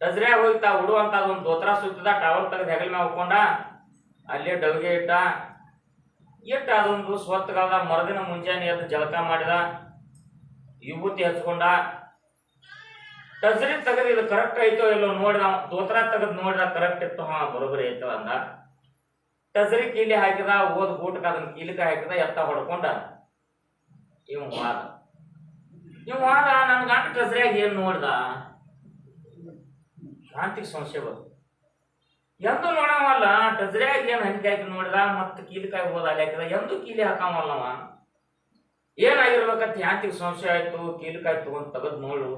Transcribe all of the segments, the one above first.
ಟಜ್ರ್ಯಾಗ ಹೋಗ್ತಾ ಉಡುವಂತ ಅದೊಂದು ದೋತ್ರ ಸುತ್ತದ ಟವಲ್ ತೆಗೆದು ಹೆಗಲ್ ಮ್ಯಾಗ ಹಾಕೊಂಡ ಅಲ್ಲೇ ಡಲ್ಗೆ ಇಟ್ಟ. ಇಟ್ಟ ಅದೊಂದು ಸ್ವತ್ತಗಾದ ಮರದಿನ ಮುಂಜಾನೆ ಎದ್ದು ಜಳಕ ಮಾಡಿದ. ವಿಭೂತಿ ಹಚ್ಕೊಂಡ. ಟಜ್ರಿ ತೆಗೆದು ಇದು ಕರೆಕ್ಟ್ ಐತೋ ಇಲ್ಲೋ ನೋಡಿದ ದೋತ್ರ ತೆಗೆದು ನೋಡಿದ ಕರೆಕ್ಟ್ ಇತ್ತು ಹಾ ಬರೋಬರಿ ಐತೋ ಅಂದ. ಟಜ್ರಿ ಕೀಲಿ ಹಾಕಿದ ಓದ್ ಗೂಟಕ್ಕೆ ಅದನ್ನ ಕೀಲಿಕ ಹಾಕಿದ, ಎತ್ತ ಹೊಡ್ಕೊಂಡ. ಇವ್ ವಾದ ಇವ್ ವಾದ ನನ್ನ ಟಜ್ರಿಯಾಗ ಏನ್ ನೋಡ್ದ? ಶಾಂತಿಗೆ ಸಮಸ್ಯೆ ಬಂತು ಎಂದು ನೋಡವಲ್ಲ ಟಜ್ರಿಯಾಗ ಏನು ಹನಿಕೆ ಹಾಕಿ ನೋಡಿದ ಮತ್ತೆ ಕೀಲಿಕಾಯಿ ಹೋದ ಅಲ್ಲಿ ಹಾಕಿದ ಎಂದು ಕೀಲಿ ಹಾಕವಲ್ಲವ ಏನಾಗಿರ್ಬೇಕಂತ ಶಾಂತಿಗೆ ಸಂಶಯ ಆಯ್ತು ಕೀಲಿಕಾಯಿ ತಗೊಂಡ್ ತೆಗೆದು ನೋಡು.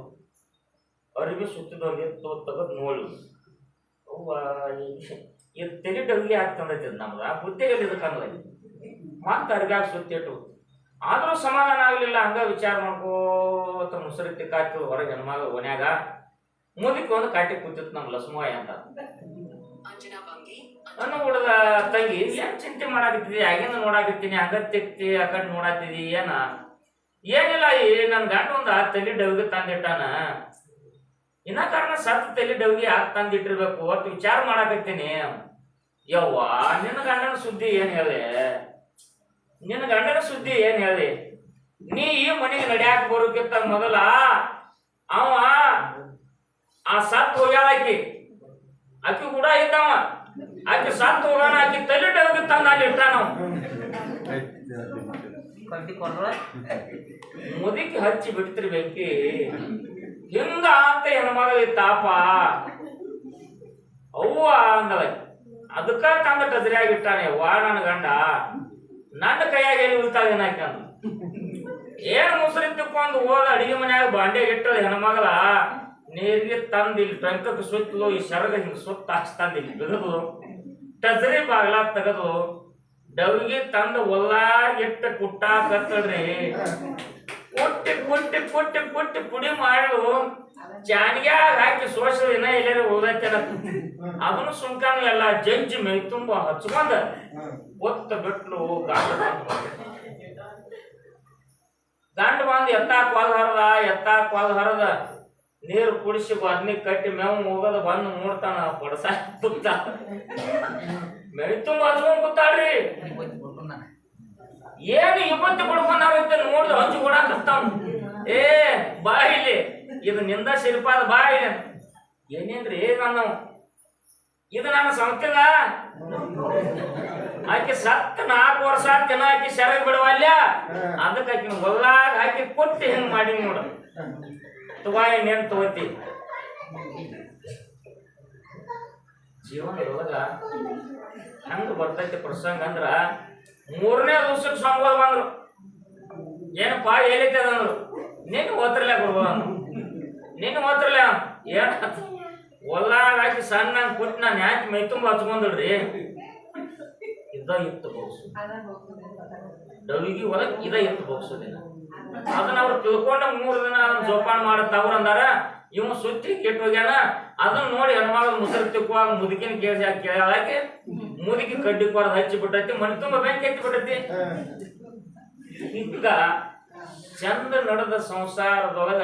ಅರಿವಿ ಸುತ್ತಿದವ್ರಿಗೆ ತಗದು ನೋಡು. ಅವ್ವ ಇದು ತೆಲಿ ಡಗ್ಲಿ ಆಗ್ತಂದೈತಿ ನಮ್ಗೆ ಬುದ್ಧಿಗೆ ಇದಕ್ಕಂದ್ರೆ ಮತ್ತೆ ಅರ್ಬ್ಯಾಗ ಸುತ್ತಿಟ್ಟು. ಆದರೂ ಸಮಾಧಾನ ಆಗಲಿಲ್ಲ, ಹಂಗ ವಿಚಾರ ಮಾಡ್ಕೋತ ಮುಸರಿ ತಿಕ್ಕಾಯ್ತು ಹೊರಗೆ ಹೆಣ್ಮಗ ಓನ್ಯಾಗ ಮುದಕ್ಕೆ ಒಂದು ಕಾಟಿ ಕೂತಿತ್ತು ನಮ್ಮ ಲಸ್ಮೋಯ ಅಂತ ನನ್ನ ಹುಡುಗ ತಂಗಿ ಏನ್ ಚಿಂತೆ ಮಾಡಾಕತ್ತಿದಿ? ಆಗಿಂದ ನೋಡಾಕತ್ತೀನಿ ಅಗತ್ಯಕ್ತಿ ತಿಕ್ತಿ ಆ ಕಡೆ ನೋಡಾತಿದಿ ಏನ? ಏನಿಲ್ಲ ಈ ನನ್ ಗಂಡ ಒಂದ ತಲೆ ಡವ್ಗೆ ತಂದಿಟ್ಟಾನ. ಇನ್ನ ಕಾರಣ ಸತ್ ತಲೆ ಡವ್ಗೆ ಯಾಕೆ ತಂದಿಟ್ಟಿರ್ಬೇಕು? ಒಟ್ಟು ವಿಚಾರ ಮಾಡಾಕತ್ತೀನಿ. ಯವ್ವ ನಿನ್ನ ಗಂಡನ ಸುದ್ದಿ ಏನ್ ಹೇಳಿ ನಿನ್ನ ಗಂಡನ ಸುದ್ದಿ ಏನ್ ಹೇಳಿ ನೀ ಈ ಮನೆಗೆ ನಡ್ಯಾಕ ಬರೋಕ್ಕಿಂತ ಮೊದಲ ಅವ ಆ ಸತ್ ಹೋಗ್ಯಾಳ ಆಕಿ. ಆಕಿ ಕೂಡ ಇದ್ದಾವ. ಆಕಿ ಸತ್ ಹೋಗೋಣ ಆಕಿ ತಲೆ ಡವ್ಗೆ ತಂದ ಅಲ್ಲಿ ಇಟ್ಟಾನ. ಮುದುಕಿ ಹಚ್ಚಿ ಬಿಡ್ತಿರ್ ಬೆಂಕಿ ಹಿಂಗ ಅಂತ ಹೆಣ್ಮಗಳಿ ತಾಪ ಅವ್ವ ಅಂದಳ. ಅದಕ್ಕ ತಂದ ಟದ್ರಿಯಾಗಿಟ್ಟಾನೆ ಇಟ್ಟಾನೆ ವಾ ನನ್ನ ಗಂಡ. ನನ್ನ ಕೈಯಾಗ ಎಲ್ಲಿ ಉಳಿತಾಳ ಏನಾಕಂದ ಏನ್ ಮುಸುರಿ ತಿಕ್ಕೊಂಡು ಹೋದ ಅಡಿಗೆ ಮನ್ಯಾಗ ಬಾಂಡೆ ಇಟ್ಟದ ಹೆಣ್ಮಗಳ. ನೀರಿಗೆ ತಂದು ಇಲ್ಲಿ ಟಂಕಕ್ಕೆ ಸುತ್ತಲು ಈ ಸರಗ ಹಿಂಗೆ ಸುತ್ತ ಹಚ್ಚಿ ತಂದು ಇಲ್ಲಿ ಬಿಗದು ಟಜರಿ ಬಾಗ್ಲ ತೆಗೆದು ಡವ್ಗೆ ತಂದು ಒಲ್ಲಾಗಿಟ್ಟ ಕುಟ್ಟ ಕತ್ತಡ್ರಿ ಕುಟ್ಟಿ ಕುಟ್ಟಿ ಕುಟ್ಟಿ ಕುಟ್ಟಿ ಪುಡಿ ಮಾಡು ಚಾನಿಗ್ಯಾಗ ಹಾಕಿ ಸೋಸಲ್ ಇನ್ನ ಎಲ್ಲಾರು ಉಳ್ದೈತೆನ ಅದನ್ನು ಸುಂಕಾನು ಎಲ್ಲ ಜಂಜಿ ಮೈ ತುಂಬ ಹಚ್ಕೊಂಡ ಒತ್ತ ಬಿಟ್ಲು ಗಾಂಡ ಗಂಡ ಬಂದು ಎತ್ತಾಕ್ ಕೊಲ್ ಹರದ, ಎತ್ತಾಕ್ ಕೊಲ್ ಹರದ. ನೀರು ಕುಡಿಸಿ ಬದ್ನಿ ಕಟ್ಟಿ ಮೇವು ಹೋಗೋದು ಬಂದು ನೋಡ್ತಾನ ಬಡಸ ತುತ್ತ ಮೈ ತುಂಬ ಹಚ್ಕೊಂಡ್ ಕೂತಾಳ್ರಿ. ಏನು ಇಪ್ಪತ್ತು ಬಡ್ಕೊಂಡಾಗತ್ತೆ ನೋಡ್ದು ಹಂಚು ಕೊಡಾಕತ್ತಾವ ಏ, ಬಾ ಇಲ್ಲಿ. ಇದು ನಿಂದ ಶಿಲ್ಪಾದ ಬಾ ಇಲ್ಲಿ. ಏನೇನ್ರಿ ನಾನು ಇದು ನನ್ನ ಸಂಸ್ಥೆದ ಆಕೆ ಸತ್ತ ನಾಲ್ಕು ವರ್ಷ ದಿನ ಆಕಿ ಶರ ಬಿಡವಲ್ಯ. ಅದಕ್ಕೆ ಆಕಿ ಹೊಲ್ಲಾಗ ಹಾಕಿ ಕೊಟ್ಟು ಹಿಂಗ್ ಮಾಡಿ ನೋಡ. ತುವಾ ಏನೇನ್ ತಗೋತಿ? ಜೀವನದೊಳಗ ಹೆಂಗ ಬರ್ತೈತಿ ಪ್ರಸಂಗ ಅಂದ್ರ ಮೂರನೇ ದಿವಸಕ್ಕೆ ಸಂಬಳ ಬಂದ್ರು. ಏನಪ್ಪ ಹೇಳಿದ್ದೆ ಅಂದ್ರು? ನಿನ್ನ ಓತ್ರಲೆ ಬರ್ಬೋದು ನಿನ್ನ ಓತ್ರಲೆ ಏನ ಒಲ್ಲಾಗ ಹಾಕಿ ಸಣ್ಣ ಕೊಟ್ಟು ನಾನು ಯಾಕೆ ಮೈ ತುಂಬ ಹಚ್ಕೊಂಡ್ರಿ ಇದ ಇತ್ತು ಬೋಗ್ಸು ಡವಿಗೆ ಒಳಗೆ ಇದ ಇತ್ತು ಬೋಗ್ಸೋದಿಲ್ಲ ಅದನ್ನ ಅವ್ರು ತಿಳ್ಕೊಂಡ ಮೂರು ದಿನ ಅದನ್ನ ಜೋಪಾನ ಮಾಡತ್ತ ಅವ್ರು ಅಂದಾರ ಇವ್ ಸುತ್ತಿ ಕೆಟ್ಟ ಹೋಗ್ಯಾನ ಅದನ್ನ ನೋಡಿ ಹೆಣ್ಮಗಳು ಮುಸರು ತಿಕ್ಕುವಾಗ ಮುದುಕಿನ ಕೇಳಿ ಕೇಳಾಕೆ ಮುದುಕಿ ಕಡ್ಡಿ ಕೊರದ್ ಹಚ್ಚಿ ಬಿಟ್ಟೈತಿ ಮನೆ ತುಂಬ ಬೆಂಕಿ ಹಚ್ಚಿ ಬಿಟ್ಟೈತಿ. ಚಂದ ನಡೆದ ಸಂಸಾರದೊಳಗ